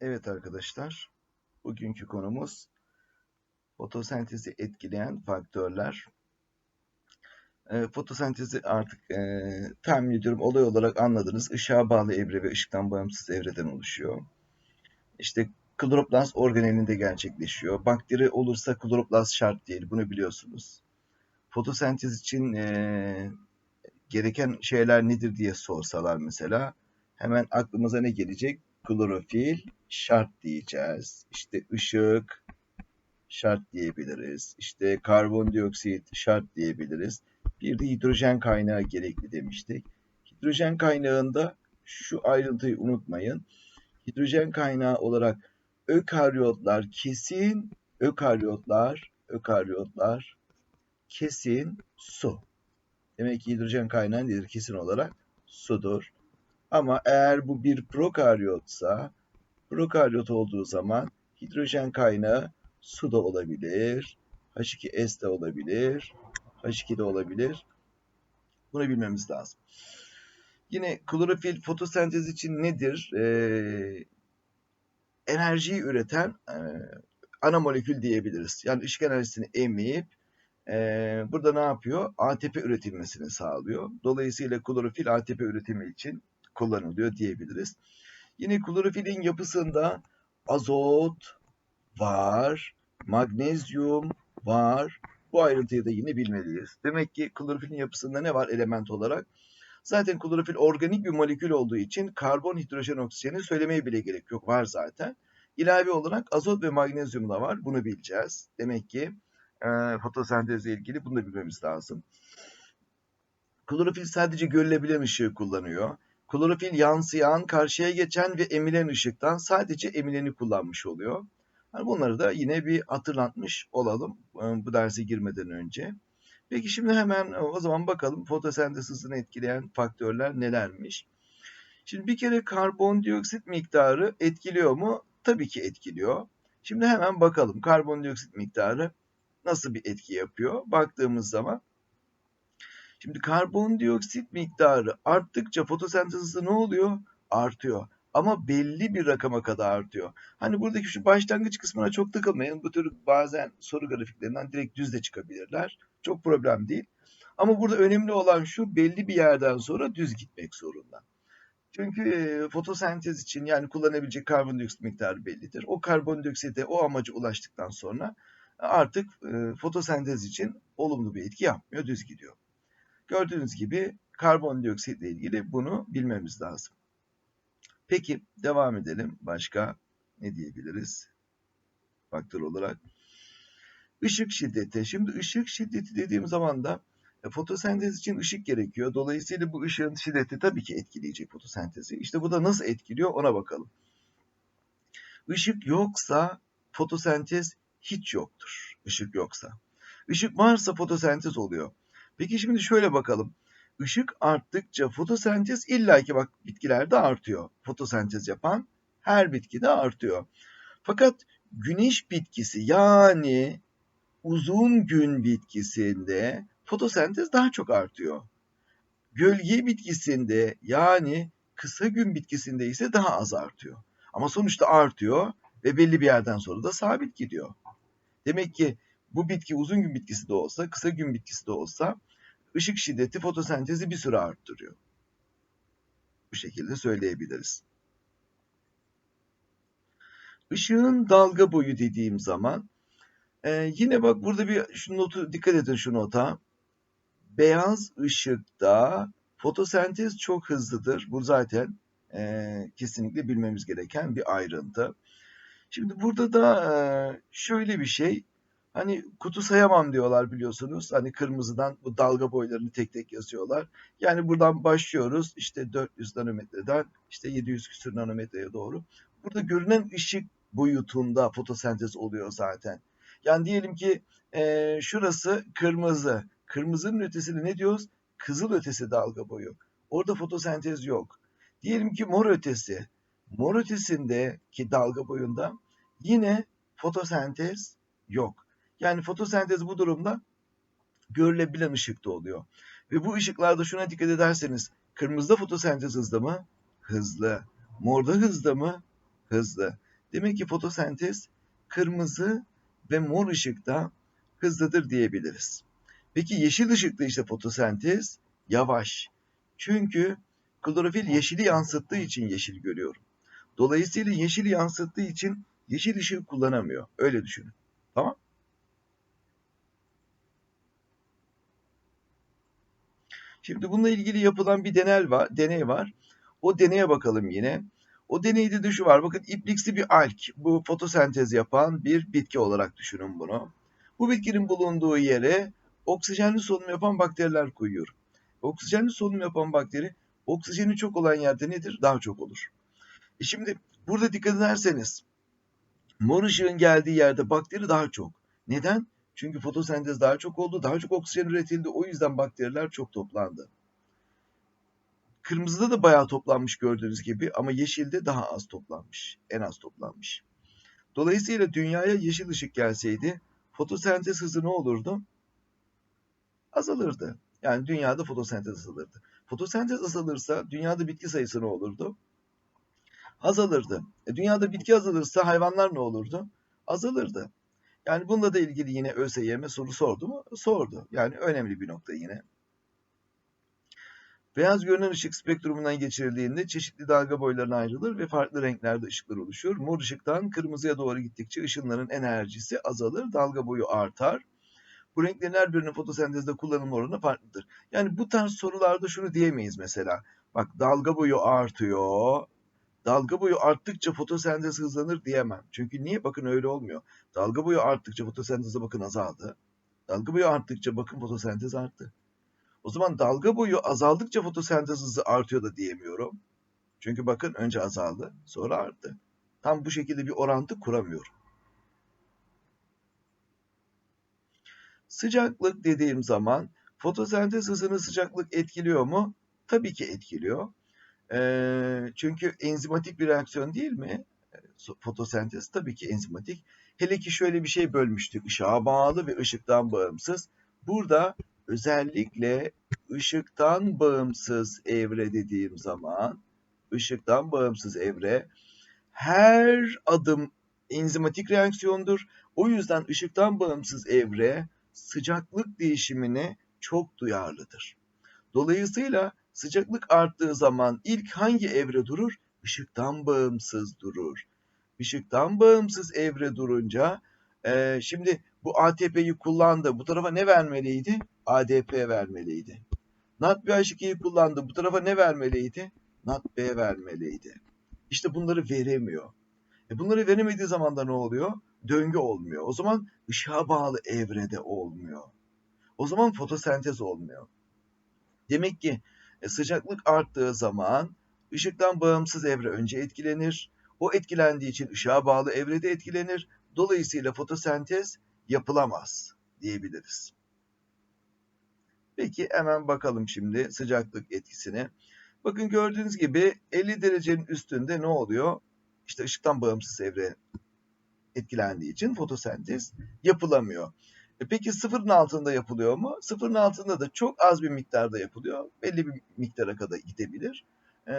Evet arkadaşlar, bugünkü konumuz fotosentezi etkileyen faktörler. E, fotosentezi artık e, tahmin ediyorum olay olarak anladınız. Işığa bağlı evre ve ışıktan bağımsız evreden oluşuyor. İşte kloroplast organelinde gerçekleşiyor. Bakteri olursa kloroplast şart değil, bunu biliyorsunuz. Fotosentez için e, gereken şeyler nedir diye sorsalar mesela, hemen aklımıza ne gelecek? Klorofil şart diyeceğiz. İşte ışık şart diyebiliriz. İşte karbondioksit şart diyebiliriz. Bir de hidrojen kaynağı gerekli demiştik. Hidrojen kaynağında şu ayrıntıyı unutmayın. Hidrojen kaynağı olarak ökaryotlar kesin ökaryotlar ökaryotlar kesin su. Demek ki hidrojen kaynağı nedir? Kesin olarak sudur. Ama eğer bu bir prokaryotsa, prokaryot olduğu zaman hidrojen kaynağı su da olabilir, H2S de olabilir, H2 de olabilir. Bunu bilmemiz lazım. Yine klorofil fotosentez için nedir? Ee, enerjiyi üreten e, ana molekül diyebiliriz. Yani ışık enerjisini emip e, burada ne yapıyor? ATP üretilmesini sağlıyor. Dolayısıyla klorofil ATP üretimi için kullanılıyor diyebiliriz. Yine klorofilin yapısında azot var, magnezyum var. Bu ayrıntıyı da yine bilmeliyiz. Demek ki klorofilin yapısında ne var element olarak? Zaten klorofil organik bir molekül olduğu için karbon, hidrojen, oksijeni söylemeye bile gerek yok. Var zaten. İlave olarak azot ve magnezyum da var. Bunu bileceğiz. Demek ki e, fotosentezle ilgili bunu da bilmemiz lazım. Klorofil sadece görülebilen ışığı kullanıyor. Klorofil yansıyan, karşıya geçen ve emilen ışıktan sadece emileni kullanmış oluyor. Yani bunları da yine bir hatırlatmış olalım bu derse girmeden önce. Peki şimdi hemen o zaman bakalım fotosentez hızını etkileyen faktörler nelermiş? Şimdi bir kere karbondioksit miktarı etkiliyor mu? Tabii ki etkiliyor. Şimdi hemen bakalım karbondioksit miktarı nasıl bir etki yapıyor? Baktığımız zaman Şimdi karbondioksit miktarı arttıkça fotosentez hızı ne oluyor? Artıyor. Ama belli bir rakama kadar artıyor. Hani buradaki şu başlangıç kısmına çok takılmayın. Bu tür bazen soru grafiklerinden direkt düz de çıkabilirler. Çok problem değil. Ama burada önemli olan şu belli bir yerden sonra düz gitmek zorunda. Çünkü e, fotosentez için yani kullanabilecek karbondioksit miktarı bellidir. O karbondioksite o amaca ulaştıktan sonra artık e, fotosentez için olumlu bir etki yapmıyor, düz gidiyor. Gördüğünüz gibi karbondioksitle ilgili bunu bilmemiz lazım. Peki devam edelim. Başka ne diyebiliriz? Faktör olarak. Işık şiddeti. Şimdi ışık şiddeti dediğim zaman da e, fotosentez için ışık gerekiyor. Dolayısıyla bu ışığın şiddeti tabii ki etkileyecek fotosentezi. İşte bu da nasıl etkiliyor ona bakalım. Işık yoksa fotosentez hiç yoktur. Işık yoksa. Işık varsa fotosentez oluyor. Peki şimdi şöyle bakalım. Işık arttıkça fotosentez illaki bak bitkilerde artıyor. Fotosentez yapan her bitkide artıyor. Fakat güneş bitkisi yani uzun gün bitkisinde fotosentez daha çok artıyor. Gölge bitkisinde yani kısa gün bitkisinde ise daha az artıyor. Ama sonuçta artıyor ve belli bir yerden sonra da sabit gidiyor. Demek ki bu bitki uzun gün bitkisi de olsa, kısa gün bitkisi de olsa ışık şiddeti fotosentezi bir süre arttırıyor. Bu şekilde söyleyebiliriz. Işığın dalga boyu dediğim zaman e, yine bak burada bir şu notu dikkat edin şu nota. Beyaz ışıkta fotosentez çok hızlıdır. Bu zaten e, kesinlikle bilmemiz gereken bir ayrıntı. Şimdi burada da e, şöyle bir şey Hani kutu sayamam diyorlar biliyorsunuz. Hani kırmızıdan bu dalga boylarını tek tek yazıyorlar. Yani buradan başlıyoruz işte 400 nanometreden işte 700 küsur nanometreye doğru. Burada görünen ışık boyutunda fotosentez oluyor zaten. Yani diyelim ki e, şurası kırmızı. Kırmızının ötesini ne diyoruz? Kızıl ötesi dalga boyu. Orada fotosentez yok. Diyelim ki mor ötesi. Mor ötesindeki dalga boyunda yine fotosentez yok. Yani fotosentez bu durumda görülebilen ışıkta oluyor. Ve bu ışıklarda şuna dikkat ederseniz kırmızıda fotosentez hızlı mı? Hızlı. Morda hızlı mı? Hızlı. Demek ki fotosentez kırmızı ve mor ışıkta hızlıdır diyebiliriz. Peki yeşil ışıkta işte fotosentez yavaş. Çünkü klorofil yeşili yansıttığı için yeşil görüyorum. Dolayısıyla yeşili yansıttığı için yeşil ışığı kullanamıyor. Öyle düşünün. Tamam? Şimdi bununla ilgili yapılan bir deney var. Deney var. O deneye bakalım yine. O deneyde de şu var. Bakın ipliksi bir alg. Bu fotosentez yapan bir bitki olarak düşünün bunu. Bu bitkinin bulunduğu yere oksijenli solunum yapan bakteriler koyuyorum. Oksijenli solunum yapan bakteri oksijeni çok olan yerde nedir? Daha çok olur. E şimdi burada dikkat ederseniz mor ışığın geldiği yerde bakteri daha çok. Neden? Çünkü fotosentez daha çok oldu, daha çok oksijen üretildi. O yüzden bakteriler çok toplandı. Kırmızıda da bayağı toplanmış gördüğünüz gibi ama yeşilde daha az toplanmış. En az toplanmış. Dolayısıyla dünyaya yeşil ışık gelseydi fotosentez hızı ne olurdu? Azalırdı. Yani dünyada fotosentez azalırdı. Fotosentez azalırsa dünyada bitki sayısı ne olurdu? Azalırdı. E, dünyada bitki azalırsa hayvanlar ne olurdu? Azalırdı. Yani bununla da ilgili yine ÖSYM soru sordu mu? Sordu. Yani önemli bir nokta yine. Beyaz görünen ışık spektrumundan geçirildiğinde çeşitli dalga boylarına ayrılır ve farklı renklerde ışıklar oluşuyor. Mor ışıktan kırmızıya doğru gittikçe ışınların enerjisi azalır, dalga boyu artar. Bu renklerin her birinin fotosentezde kullanılma oranı farklıdır. Yani bu tarz sorularda şunu diyemeyiz mesela. Bak dalga boyu artıyor. Dalga boyu arttıkça fotosentez hızlanır diyemem. Çünkü niye? Bakın öyle olmuyor. Dalga boyu arttıkça fotosenteze bakın azaldı. Dalga boyu arttıkça bakın fotosentez arttı. O zaman dalga boyu azaldıkça fotosentez hızı artıyor da diyemiyorum. Çünkü bakın önce azaldı, sonra arttı. Tam bu şekilde bir orantı kuramıyorum. Sıcaklık dediğim zaman fotosentez hızını sıcaklık etkiliyor mu? Tabii ki etkiliyor. Ee, çünkü enzimatik bir reaksiyon değil mi? Fotosentez tabii ki enzimatik. Hele ki şöyle bir şey bölmüştük. Işığa bağlı ve ışıktan bağımsız. Burada özellikle ışıktan bağımsız evre dediğim zaman ışıktan bağımsız evre her adım enzimatik reaksiyondur. O yüzden ışıktan bağımsız evre sıcaklık değişimine çok duyarlıdır. Dolayısıyla sıcaklık arttığı zaman ilk hangi evre durur? Işıktan bağımsız durur. Işıktan bağımsız evre durunca e, şimdi bu ATP'yi kullandı. Bu tarafa ne vermeliydi? ADP vermeliydi. NADP-H2'yi kullandı. Bu tarafa ne vermeliydi? NADP vermeliydi. İşte bunları veremiyor. E bunları veremediği zaman da ne oluyor? Döngü olmuyor. O zaman ışığa bağlı evrede olmuyor. O zaman fotosentez olmuyor. Demek ki sıcaklık arttığı zaman ışıktan bağımsız evre önce etkilenir. O etkilendiği için ışığa bağlı evrede etkilenir. Dolayısıyla fotosentez yapılamaz diyebiliriz. Peki hemen bakalım şimdi sıcaklık etkisine. Bakın gördüğünüz gibi 50 derecenin üstünde ne oluyor? İşte ışıktan bağımsız evre etkilendiği için fotosentez yapılamıyor. E peki sıfırın altında yapılıyor mu? Sıfırın altında da çok az bir miktarda yapılıyor. Belli bir miktara kadar gidebilir. Ee,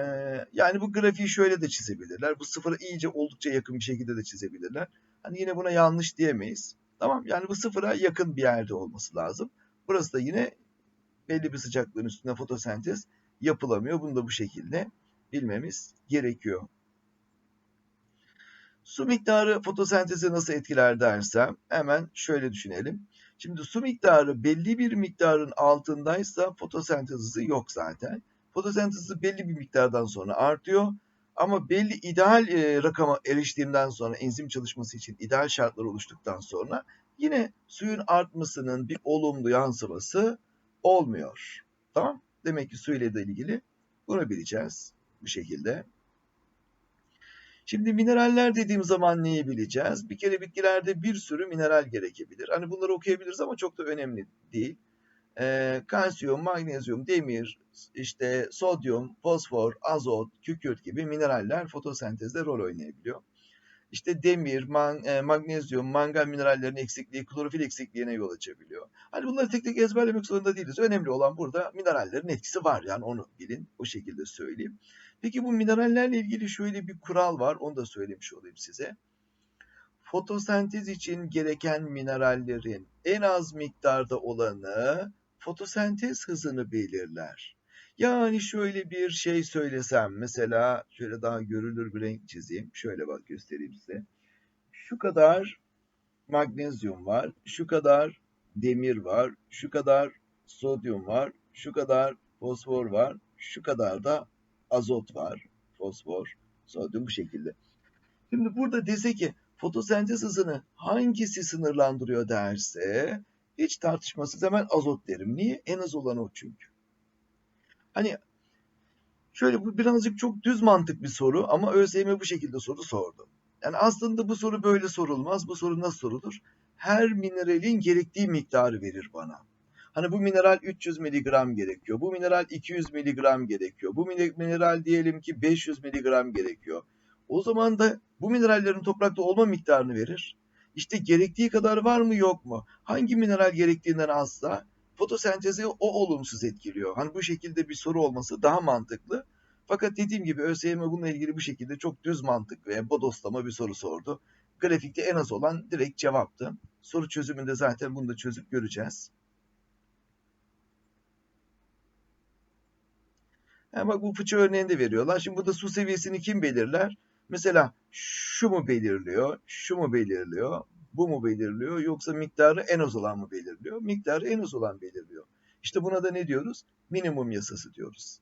yani bu grafiği şöyle de çizebilirler. Bu sıfıra iyice oldukça yakın bir şekilde de çizebilirler. Hani yine buna yanlış diyemeyiz. Tamam yani bu sıfıra yakın bir yerde olması lazım. Burası da yine belli bir sıcaklığın üstünde fotosentez yapılamıyor. Bunu da bu şekilde bilmemiz gerekiyor. Su miktarı fotosentezi nasıl etkiler dersem hemen şöyle düşünelim. Şimdi su miktarı belli bir miktarın altındaysa fotosentez yok zaten. Fotosentez belli bir miktardan sonra artıyor. Ama belli ideal e, rakama eriştiğimden sonra enzim çalışması için ideal şartlar oluştuktan sonra yine suyun artmasının bir olumlu yansıması olmuyor. Tamam? Demek ki su ile de ilgili bunu bileceğiz bu şekilde. Şimdi mineraller dediğim zaman neyi bileceğiz? Bir kere bitkilerde bir sürü mineral gerekebilir. Hani bunları okuyabiliriz ama çok da önemli değil. Ee, kalsiyum, magnezyum, demir, işte sodyum, fosfor, azot, kükürt gibi mineraller fotosentezde rol oynayabiliyor. İşte demir, man, e, magnezyum, mangan minerallerinin eksikliği, klorofil eksikliğine yol açabiliyor. Hani bunları tek tek ezberlemek zorunda değiliz. Önemli olan burada minerallerin etkisi var. Yani onu bilin, o şekilde söyleyeyim. Peki bu minerallerle ilgili şöyle bir kural var. Onu da söylemiş olayım size. Fotosentez için gereken minerallerin en az miktarda olanı fotosentez hızını belirler. Yani şöyle bir şey söylesem mesela şöyle daha görülür bir renk çizeyim. Şöyle bak göstereyim size. Şu kadar magnezyum var, şu kadar demir var, şu kadar sodyum var, şu kadar fosfor var, şu kadar da azot var. Fosfor, sodyum bu şekilde. Şimdi burada dese ki fotosentez hızını hangisi sınırlandırıyor derse hiç tartışmasız hemen azot derim. Niye? En az olan o çünkü. Hani şöyle bu birazcık çok düz mantık bir soru ama ÖSYM bu şekilde soru sordu. Yani aslında bu soru böyle sorulmaz. Bu soru nasıl sorulur? Her mineralin gerektiği miktarı verir bana. Hani bu mineral 300 miligram gerekiyor. Bu mineral 200 miligram gerekiyor. Bu mineral diyelim ki 500 miligram gerekiyor. O zaman da bu minerallerin toprakta olma miktarını verir. İşte gerektiği kadar var mı yok mu? Hangi mineral gerektiğinden azsa fotosentezi o olumsuz etkiliyor. Hani bu şekilde bir soru olması daha mantıklı. Fakat dediğim gibi ÖSYM bununla ilgili bu şekilde çok düz mantık ve bodoslama bir soru sordu. Grafikte en az olan direkt cevaptı. Soru çözümünde zaten bunu da çözüp göreceğiz. Yani bak bu fıçı örneğinde veriyorlar. Şimdi burada su seviyesini kim belirler? Mesela şu mu belirliyor, şu mu belirliyor, bu mu belirliyor yoksa miktarı en az olan mı belirliyor? Miktarı en az olan belirliyor. İşte buna da ne diyoruz? Minimum yasası diyoruz.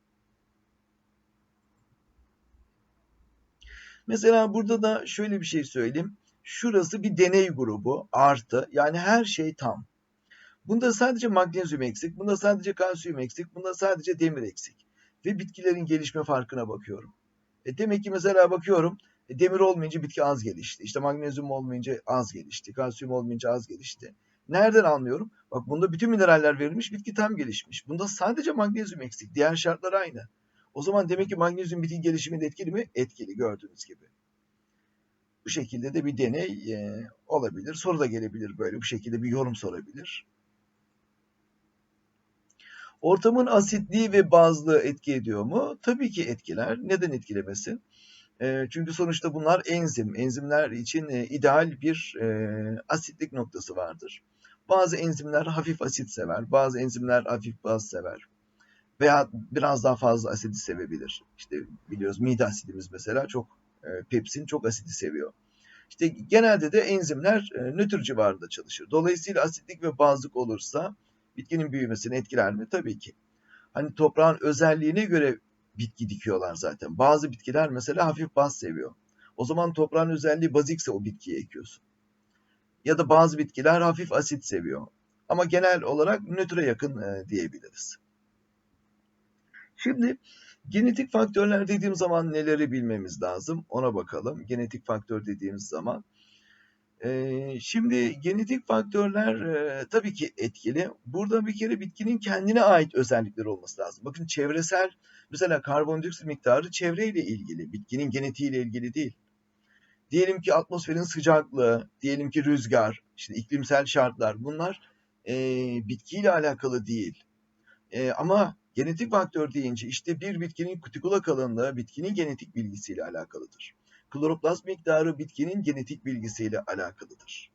Mesela burada da şöyle bir şey söyleyeyim. Şurası bir deney grubu artı yani her şey tam. Bunda sadece magnezyum eksik, bunda sadece kalsiyum eksik, bunda sadece demir eksik. Ve bitkilerin gelişme farkına bakıyorum. E demek ki mesela bakıyorum e demir olmayınca bitki az gelişti. İşte magnezyum olmayınca az gelişti. Kalsiyum olmayınca az gelişti. Nereden anlıyorum? Bak bunda bütün mineraller verilmiş, bitki tam gelişmiş. Bunda sadece magnezyum eksik. Diğer şartlar aynı. O zaman demek ki magnezyum bitki gelişiminde etkili mi? Etkili gördüğünüz gibi. Bu şekilde de bir deney e, olabilir. Soru da gelebilir böyle. Bu şekilde bir yorum sorabilir. Ortamın asitliği ve bazlığı etki ediyor mu? Tabii ki etkiler. Neden etkilemesin? E, çünkü sonuçta bunlar enzim. Enzimler için e, ideal bir e, asitlik noktası vardır. Bazı enzimler hafif asit sever, bazı enzimler hafif baz sever veya biraz daha fazla asidi sevebilir. İşte biliyoruz mide asidimiz mesela çok e, pepsin çok asidi seviyor. İşte genelde de enzimler nötr civarında çalışır. Dolayısıyla asitlik ve bazlık olursa bitkinin büyümesini etkiler mi? Tabii ki. Hani toprağın özelliğine göre bitki dikiyorlar zaten. Bazı bitkiler mesela hafif baz seviyor. O zaman toprağın özelliği bazikse o bitkiyi ekiyorsun. Ya da bazı bitkiler hafif asit seviyor. Ama genel olarak nötre yakın e, diyebiliriz. Şimdi genetik faktörler dediğim zaman neleri bilmemiz lazım ona bakalım. Genetik faktör dediğimiz zaman. Şimdi genetik faktörler tabii ki etkili. Burada bir kere bitkinin kendine ait özellikleri olması lazım. Bakın çevresel mesela karbondioksit miktarı çevreyle ilgili, bitkinin genetiğiyle ilgili değil. Diyelim ki atmosferin sıcaklığı, diyelim ki rüzgar, işte iklimsel şartlar bunlar e, bitkiyle alakalı değil. E, ama Genetik faktör deyince işte bir bitkinin kutikula kalınlığı bitkinin genetik bilgisiyle alakalıdır. Kloroplast miktarı bitkinin genetik bilgisiyle alakalıdır.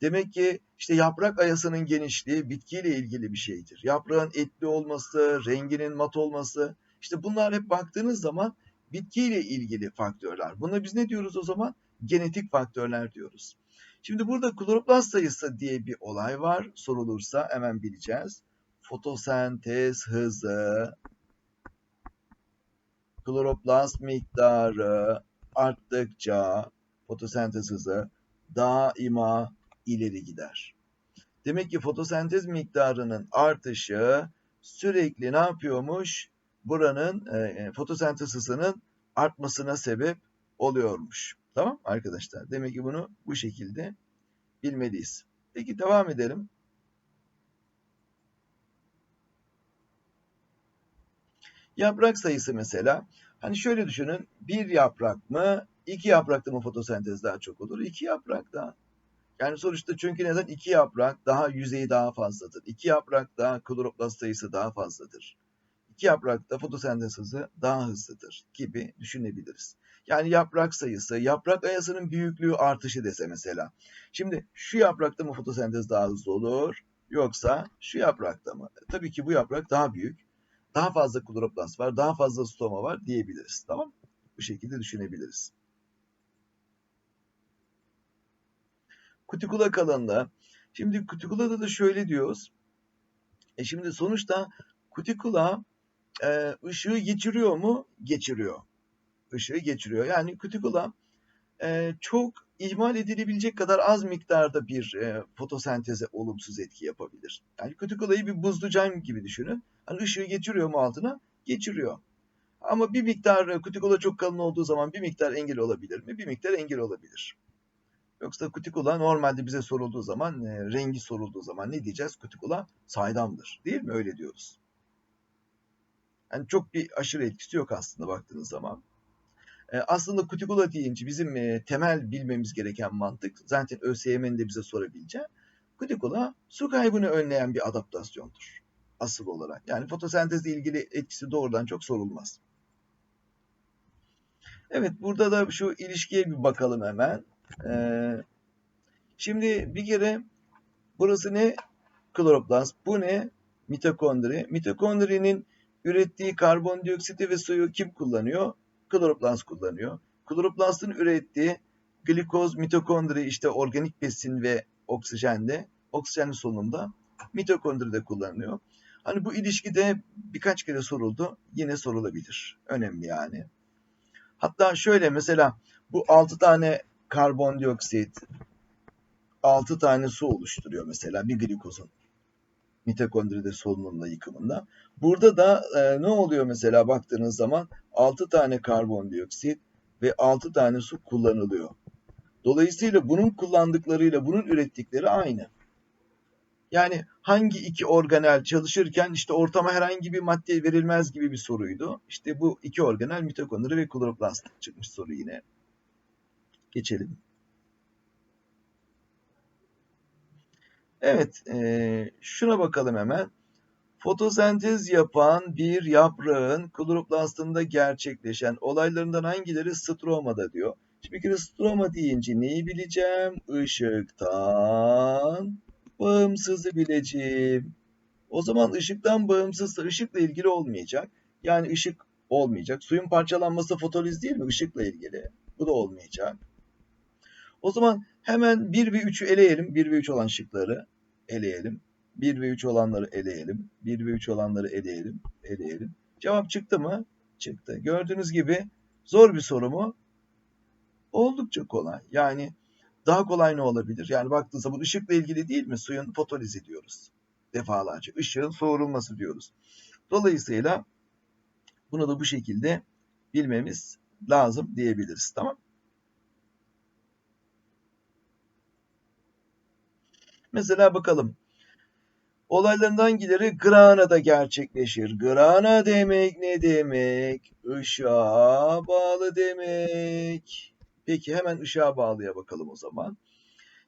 Demek ki işte yaprak ayasının genişliği bitkiyle ilgili bir şeydir. Yaprağın etli olması, renginin mat olması, işte bunlar hep baktığınız zaman bitkiyle ilgili faktörler. Buna biz ne diyoruz o zaman? Genetik faktörler diyoruz. Şimdi burada kloroplast sayısı diye bir olay var. Sorulursa hemen bileceğiz fotosentez hızı, kloroplast miktarı arttıkça fotosentez hızı daima ileri gider. Demek ki fotosentez miktarının artışı sürekli ne yapıyormuş? Buranın e, e fotosentez hızının artmasına sebep oluyormuş. Tamam arkadaşlar? Demek ki bunu bu şekilde bilmeliyiz. Peki devam edelim. Yaprak sayısı mesela. Hani şöyle düşünün. Bir yaprak mı, iki yaprakta mı fotosentez daha çok olur? İki yaprakta. Yani sonuçta çünkü neden? iki yaprak daha yüzeyi daha fazladır. İki yaprak daha kloroplast sayısı daha fazladır. iki yaprakta fotosentez hızı daha hızlıdır gibi düşünebiliriz. Yani yaprak sayısı, yaprak ayasının büyüklüğü artışı dese mesela. Şimdi şu yaprakta mı fotosentez daha hızlı olur yoksa şu yaprakta mı? Tabii ki bu yaprak daha büyük, daha fazla kloroplast var, daha fazla stoma var diyebiliriz. Tamam Bu şekilde düşünebiliriz. Kutikula kalınlığı. Şimdi kutikulada da şöyle diyoruz. E şimdi sonuçta kutikula e, ışığı geçiriyor mu? Geçiriyor. Işığı geçiriyor. Yani kutikula e, çok ihmal edilebilecek kadar az miktarda bir e, fotosenteze olumsuz etki yapabilir. Yani kutikulayı bir buzlu cam gibi düşünün. Hani ışığı geçiriyor mu altına? Geçiriyor. Ama bir miktar kutikula çok kalın olduğu zaman bir miktar engel olabilir mi? Bir miktar engel olabilir. Yoksa kutikula normalde bize sorulduğu zaman, e, rengi sorulduğu zaman ne diyeceğiz? Kutikula saydamdır. Değil mi? Öyle diyoruz. Yani çok bir aşırı etkisi yok aslında baktığınız zaman. Aslında kutikula deyince bizim temel bilmemiz gereken mantık, zaten ÖSYM'nin de bize sorabileceği, kutikula su kaybını önleyen bir adaptasyondur. Asıl olarak. Yani fotosentezle ilgili etkisi doğrudan çok sorulmaz. Evet burada da şu ilişkiye bir bakalım hemen. Şimdi bir kere burası ne? Kloroplast. Bu ne? Mitokondri. Mitokondrinin ürettiği karbondioksiti ve suyu kim kullanıyor? Kloroplast kullanıyor. Kloroplastın ürettiği glikoz, mitokondri işte organik besin ve oksijende, oksijenli solunumda mitokondri de kullanılıyor. Hani bu ilişkide birkaç kere soruldu. Yine sorulabilir. Önemli yani. Hatta şöyle mesela bu 6 tane karbondioksit 6 tane su oluşturuyor mesela bir glikozun mitokondride solunumla yıkımında. Burada da e, ne oluyor mesela baktığınız zaman 6 tane karbondioksit ve 6 tane su kullanılıyor. Dolayısıyla bunun kullandıklarıyla bunun ürettikleri aynı. Yani hangi iki organel çalışırken işte ortama herhangi bir madde verilmez gibi bir soruydu. İşte bu iki organel mitokondri ve kloroplast çıkmış soru yine. Geçelim. Evet, e, şuna bakalım hemen. Fotosentez yapan bir yaprağın kloroplastında gerçekleşen olaylarından hangileri stromada diyor. Şimdi bir kere stroma deyince neyi bileceğim? Işıktan bağımsızı bileceğim. O zaman ışıktan bağımsızsa ışıkla ilgili olmayacak. Yani ışık olmayacak. Suyun parçalanması fotoliz değil mi? Işıkla ilgili. Bu da olmayacak. O zaman hemen 1 ve 3'ü eleyelim. 1 ve 3 olan şıkları eleyelim. 1 ve 3 olanları eleyelim. 1 ve 3 olanları eleyelim. Eleyelim. Cevap çıktı mı? Çıktı. Gördüğünüz gibi zor bir soru mu? Oldukça kolay. Yani daha kolay ne olabilir? Yani baktığınız zaman ışıkla ilgili değil mi? Suyun fotolizi diyoruz. Defalarca. Işığın soğurulması diyoruz. Dolayısıyla bunu da bu şekilde bilmemiz lazım diyebiliriz. Tamam Mesela bakalım. Olayların hangileri Grana'da gerçekleşir? Grana demek ne demek? Işığa bağlı demek. Peki hemen ışığa bağlıya bakalım o zaman.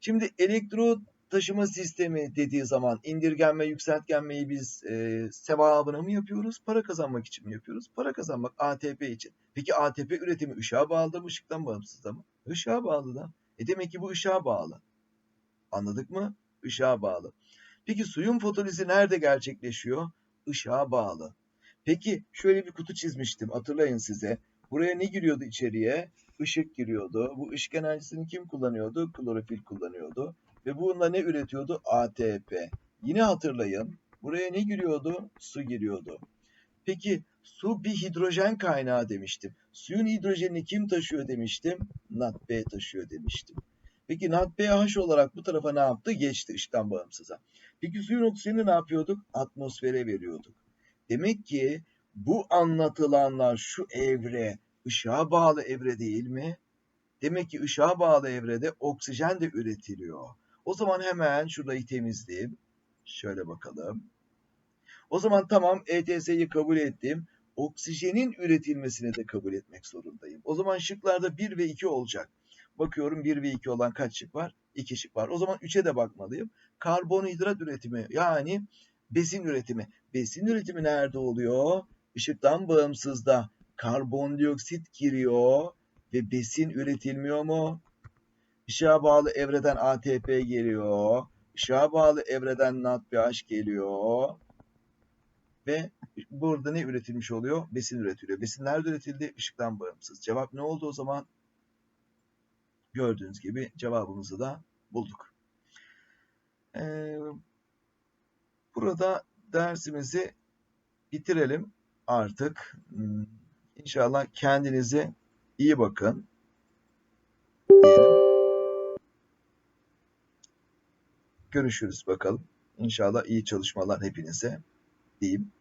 Şimdi elektro taşıma sistemi dediği zaman indirgenme, yükseltgenmeyi biz e, sevabına mı yapıyoruz? Para kazanmak için mi yapıyoruz? Para kazanmak ATP için. Peki ATP üretimi ışığa bağlı mı? Işıktan bağımsız mı? Işığa bağlı da. E demek ki bu ışığa bağlı. Anladık mı? Işığa bağlı. Peki suyun fotolizi nerede gerçekleşiyor? Işığa bağlı. Peki şöyle bir kutu çizmiştim hatırlayın size. Buraya ne giriyordu içeriye? Işık giriyordu. Bu ışık enerjisini kim kullanıyordu? Klorofil kullanıyordu. Ve bununla ne üretiyordu? ATP. Yine hatırlayın. Buraya ne giriyordu? Su giriyordu. Peki su bir hidrojen kaynağı demiştim. Suyun hidrojenini kim taşıyor demiştim? NADP taşıyor demiştim. Peki NADPH olarak bu tarafa ne yaptı? Geçti ışıktan bağımsıza. Peki suyun oksijeni ne yapıyorduk? Atmosfere veriyorduk. Demek ki bu anlatılanlar şu evre ışığa bağlı evre değil mi? Demek ki ışığa bağlı evrede oksijen de üretiliyor. O zaman hemen şurayı temizleyeyim. Şöyle bakalım. O zaman tamam ETS'yi kabul ettim. Oksijenin üretilmesini de kabul etmek zorundayım. O zaman şıklarda 1 ve 2 olacak. Bakıyorum 1 ve 2 olan kaç şık var? 2 şık var. O zaman 3'e de bakmalıyım. Karbonhidrat üretimi yani besin üretimi. Besin üretimi nerede oluyor? ışıktan bağımsız da karbondioksit giriyor ve besin üretilmiyor mu? Işığa bağlı evreden ATP geliyor. Işığa bağlı evreden NADPH geliyor. Ve burada ne üretilmiş oluyor? Besin üretiliyor. Besin nerede üretildi? Işıktan bağımsız. Cevap ne oldu o zaman? Gördüğünüz gibi cevabımızı da bulduk. Ee, burada dersimizi bitirelim artık. Hmm, İnşallah kendinize iyi bakın. Diyelim. Görüşürüz bakalım. İnşallah iyi çalışmalar hepinize diyeyim.